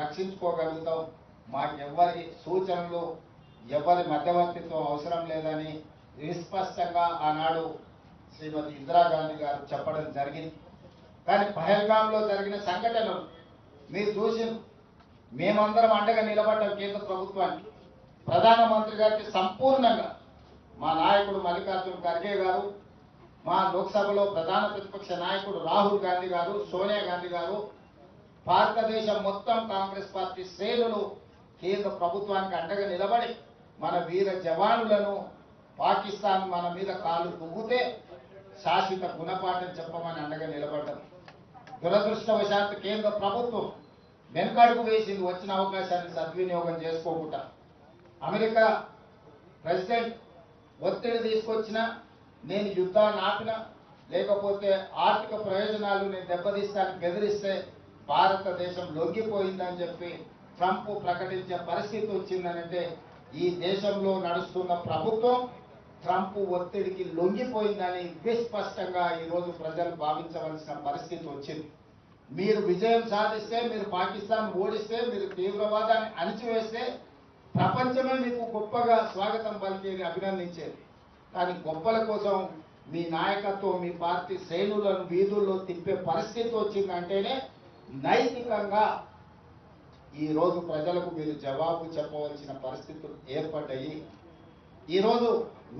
రక్షించుకోగలుగుతాం. మాకెవ్వరి సూచనలు ఎవరి మధ్యవర్తిత్వం అవసరం లేదని విస్పష్టంగా ఆనాడు శ్రీమతి ఇందిరాగాంధీ గారు చెప్పడం జరిగింది. కానీ పహల్గాంలో జరిగిన సంఘటనలు మీరు చూసి మేమందరం అండగా నిలబడ్డాం కేంద్ర ప్రభుత్వానికి. ప్రధానమంత్రి గారికి సంపూర్ణంగా మా నాయకుడు మల్లికార్జున ఖర్గే గారు మా లోక్సభలో ప్రధాన ప్రతిపక్ష నాయకుడు రాహుల్ గాంధీ గారు సోనియా గాంధీ గారు భారతదేశం మొత్తం కాంగ్రెస్ పార్టీ శ్రేణులు కేంద్ర ప్రభుత్వానికి అండగా నిలబడి మన వీర జవానులను పాకిస్తాన్ మన మీద కాలు దువ్వుతే శాశ్వత గుణపాఠం చెప్పమని అండగా నిలబడ్డం. దురదృష్టవశాత్తు కేంద్ర ప్రభుత్వం వెనుకడుగు వేసింది వచ్చిన అవకాశాన్ని సద్వినియోగం చేసుకోకుండా. అమెరికా ప్రెసిడెంట్ ఒత్తిడి తీసుకొచ్చిన నేను యుద్ధాన్ని ఆపిన లేకపోతే ఆర్థిక ప్రయోజనాలు నేను దెబ్బతీస్తాను బెదిరిస్తే భారతదేశం లొంగిపోయిందని చెప్పి ట్రంప్ ప్రకటించే పరిస్థితి వచ్చిందనంటే ఈ దేశంలో నడుస్తున్న ప్రభుత్వం ట్రంప్ ఒత్తిడికి లొంగిపోయిందని విస్పష్టంగా ఈరోజు ప్రజలు భావించవలసిన పరిస్థితి వచ్చింది. మీరు విజయం సాధిస్తే మీరు పాకిస్తాన్ ఓడిస్తే మీరు తీవ్రవాదాన్ని అణిచివేస్తే ప్రపంచమే మీకు గొప్పగా స్వాగతం పలికేది అభినందించేది. కానీ గొప్పల కోసం మీ నాయకత్వం మీ పార్టీ శ్రేణులను వీధుల్లో తిప్పే పరిస్థితి వచ్చిందంటేనే నైతికంగా ఈరోజు ప్రజలకు మీరు జవాబు చెప్పవలసిన పరిస్థితులు ఏర్పడ్డాయి. ఈరోజు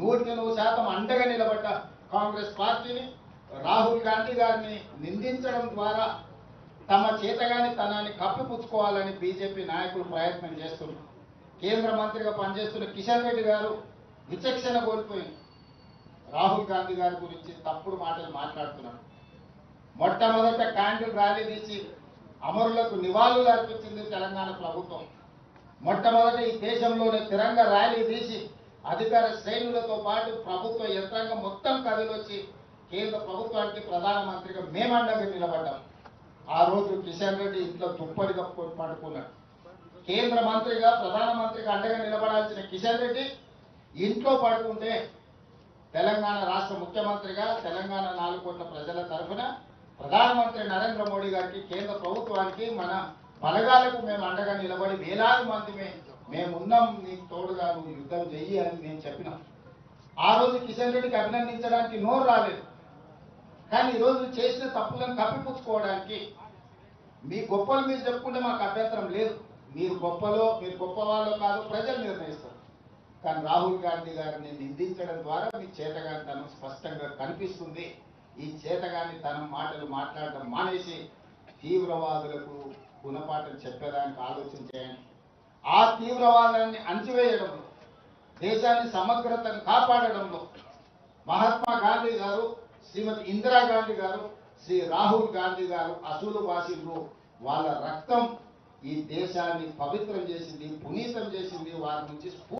నూటికి నూరు శాతం అండగా నిలబడ్డ కాంగ్రెస్ పార్టీని రాహుల్ గాంధీ గారిని నిందించడం ద్వారా తమ చేతగాని తనాన్ని కప్పిపుచ్చుకోవాలని బీజేపీ నాయకులు ప్రయత్నం చేస్తున్నారు. కేంద్ర మంత్రిగా పనిచేస్తున్న కిషన్ రెడ్డి గారు విచక్షణ కోల్పోయింది రాహుల్ గాంధీ గారి గురించి తప్పుడు మాటలు మాట్లాడుతున్నారు. మొట్టమొదట క్యాండిల్ ర్యాలీ తీసి అమరులకు నివాళులు అర్పించింది తెలంగాణ ప్రభుత్వం. మొట్టమొదట ఈ దేశంలోనే తిరంగ ర్యాలీ తీసి అధికార శ్రేణులతో పాటు ప్రభుత్వ యంత్రాంగం మొత్తం కదిలొచ్చి కేంద్ర ప్రభుత్వానికి ప్రధానమంత్రిగా మేమండగా నిలబడ్డాం. ఆ రోజు కిషన్ రెడ్డి ఇంట్లో దుప్పటి కప్పుకొని కేంద్ర మంత్రిగా ప్రధానమంత్రిగా అండగా నిలబడాల్సిన కిషన్ రెడ్డి ఇంట్లో పడుకుంటే తెలంగాణ రాష్ట్ర ముఖ్యమంత్రిగా తెలంగాణ నాలుగు కోట్ల ప్రజల తరఫున ప్రధానమంత్రి నరేంద్ర మోడీ గారికి కేంద్ర ప్రభుత్వానికి మన బలగాలకు మేము అండగా నిలబడి వేలాది మంది మేమున్నాం నీకు తోడుగా నువ్వు యుద్ధం చెయ్యి అని నేను చెప్పిన. ఆ రోజు కిషన్ రెడ్డికి అభినందించడానికి నోరు రాలేదు. కానీ ఈరోజు చేసిన తప్పులను కప్పిపుచ్చుకోవడానికి మీ గొప్పలు మీరు చెప్పుకుంటే మాకు అభ్యంతరం లేదు. మీరు గొప్పలో మీరు గొప్ప వాళ్ళు కాదు ప్రజలు నిర్ణయిస్తారు. కానీ రాహుల్ గాంధీ గారిని నిందించడం ద్వారా మీ చేతగా తను స్పష్టంగా కనిపిస్తుంది. ఈ చేతగాని తన మాటలు మాట్లాడడం మానేసి తీవ్రవాదులకు గుణపాఠం చెప్పేదానికి ఆలోచన చేయండి. ఆ తీవ్రవాదాన్ని అణచివేయడంలో దేశాన్ని సమగ్రతను కాపాడడంలో మహాత్మా గాంధీ గారు శ్రీమతి ఇందిరాగాంధీ గారు శ్రీ రాహుల్ గాంధీ గారు అసూలు వాసిలు వాళ్ళ రక్తం ఈ దేశాన్ని పవిత్రం చేసింది పునీతం చేసింది వారి నుంచి